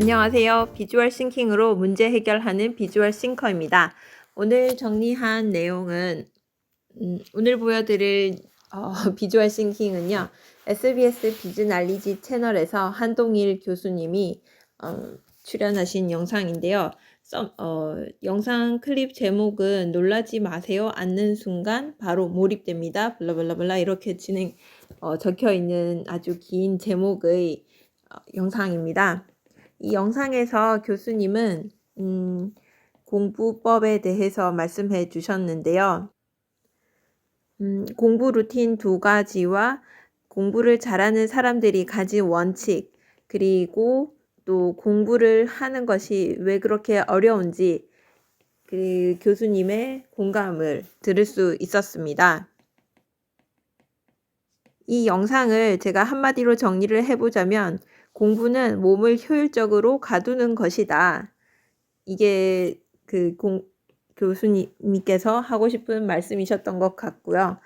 안녕하세요. 비주얼 싱킹으로 문제 해결하는 비주얼 싱커입니다. 오늘 정리한 내용은 음, 오늘 보여드릴 어, 비주얼 싱킹은요. SBS 비즈날리지 채널에서 한동일 교수님이 어, 출연하신 영상인데요. 썸- 어, 영상 클립 제목은 놀라지 마세요. 앉는 순간 바로 몰입됩니다. 블라블라블라 이렇게 진행 어, 적혀 있는 아주 긴 제목의 어, 영상입니다. 이 영상에서 교수님은 음, 공부법에 대해서 말씀해 주셨는데요. 음, 공부 루틴 두 가지와 공부를 잘하는 사람들이 가진 원칙, 그리고 또 공부를 하는 것이 왜 그렇게 어려운지 그 교수님의 공감을 들을 수 있었습니다. 이 영상을 제가 한마디로 정리를 해보자면 공부는 몸을 효율적으로 가두는 것이다. 이게 그 공, 교수님께서 하고 싶은 말씀이셨던 것 같고요.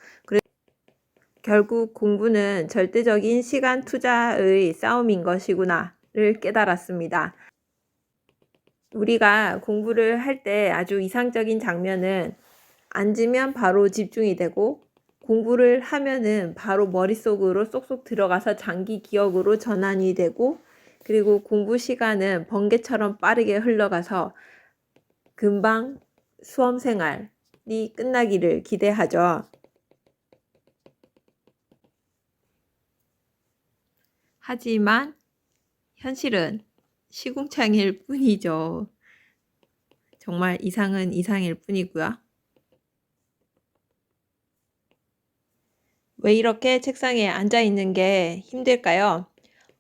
결국 공부는 절대적인 시간 투자의 싸움인 것이구나를 깨달았습니다. 우리가 공부를 할 때 아주 이상적인 장면은 앉으면 바로 집중이 되고 공부를 하면은 바로 머릿속으로 쏙쏙 들어가서 장기 기억으로 전환이 되고 그리고 공부 시간은 번개처럼 빠르게 흘러가서 금방 수험 생활이 끝나기를 기대하죠. 하지만 현실은 시궁창일 뿐이죠. 정말 이상은 이상일 뿐이고요. 왜 이렇게 책상에 앉아 있는 게 힘들까요?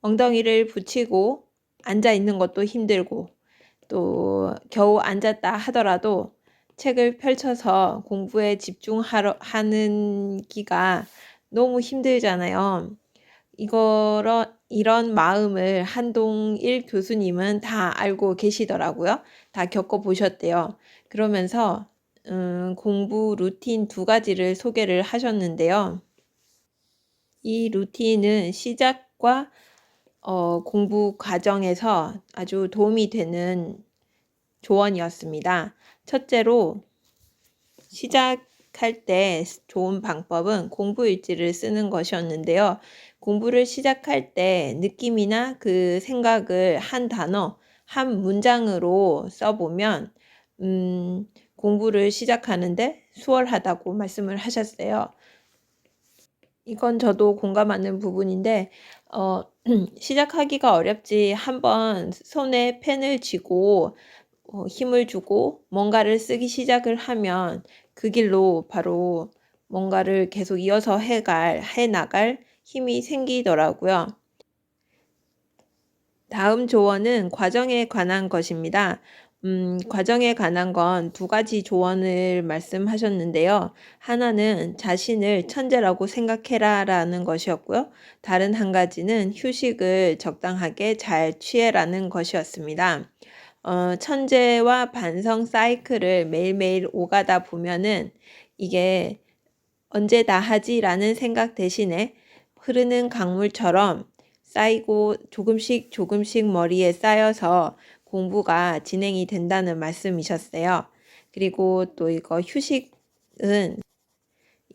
엉덩이를 붙이고 앉아 있는 것도 힘들고 또 겨우 앉았다 하더라도 책을 펼쳐서 공부에 집중하는 기가 너무 힘들잖아요. 이거런 이런 마음을 한동일 교수님은 다 알고 계시더라고요. 다 겪어 보셨대요. 그러면서 음, 공부 루틴 두 가지를 소개를 하셨는데요. 이 루틴은 시작과 어, 공부 과정에서 아주 도움이 되는 조언이었습니다. 첫째로 시작할 때 좋은 방법은 공부 일지를 쓰는 것이었는데요. 공부를 시작할 때 느낌이나 그 생각을 한 단어, 한 문장으로 써보면 음, 공부를 시작하는데 수월하다고 말씀을 하셨어요. 이건 저도 공감하는 부분인데 어, 시작하기가 어렵지 한번 손에 펜을 쥐고 어, 힘을 주고 뭔가를 쓰기 시작을 하면 그 길로 바로 뭔가를 계속 이어서 해 갈, 해 나갈 힘이 생기더라고요. 다음 조언은 과정에 관한 것입니다. 음, 과정에 관한 건 두 가지 조언을 말씀하셨는데요. 하나는 자신을 천재라고 생각해라 라는 것이었고요. 다른 한 가지는 휴식을 적당하게 잘 취해라는 것이었습니다. 어, 천재와 반성 사이클을 매일매일 오가다 보면은 이게 언제 다 하지라는 생각 대신에 흐르는 강물처럼 쌓이고 조금씩 조금씩 머리에 쌓여서 공부가 진행이 된다는 말씀이셨어요. 그리고 또 이거 휴식은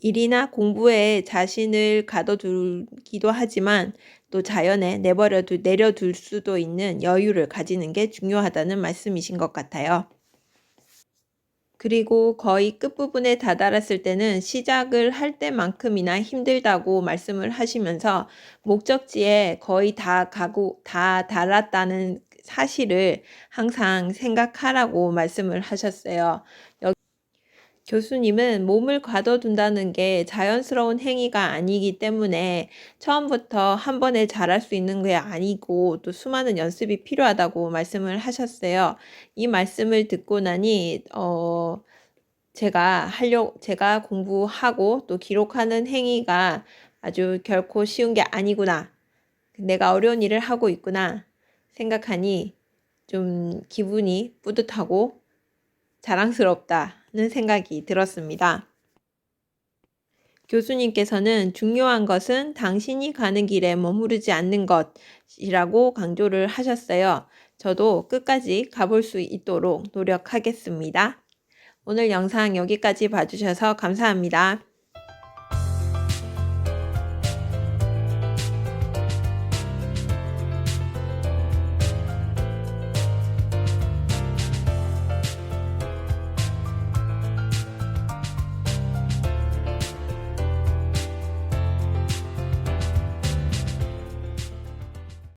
일이나 공부에 자신을 가둬두기도 하지만 또 자연에 내버려 두, 내려둘 수도 있는 여유를 가지는 게 중요하다는 말씀이신 것 같아요. 그리고 거의 끝부분에 다다랐을 때는 시작을 할 때만큼이나 힘들다고 말씀을 하시면서 목적지에 거의 다 가고 다 달았다는 사실을 항상 생각하라고 말씀을 하셨어요. 교수님은 몸을 가둬둔다는 게 자연스러운 행위가 아니기 때문에 처음부터 한 번에 잘할 수 있는 게 아니고 또 수많은 연습이 필요하다고 말씀을 하셨어요. 이 말씀을 듣고 나니, 어, 제가 하려, 제가 공부하고 또 기록하는 행위가 아주 결코 쉬운 게 아니구나. 내가 어려운 일을 하고 있구나. 생각하니 좀 기분이 뿌듯하고 자랑스럽다는 생각이 들었습니다. 교수님께서는 중요한 것은 당신이 가는 길에 머무르지 않는 것이라고 강조를 하셨어요. 저도 끝까지 가볼 수 있도록 노력하겠습니다. 오늘 영상 여기까지 봐주셔서 감사합니다.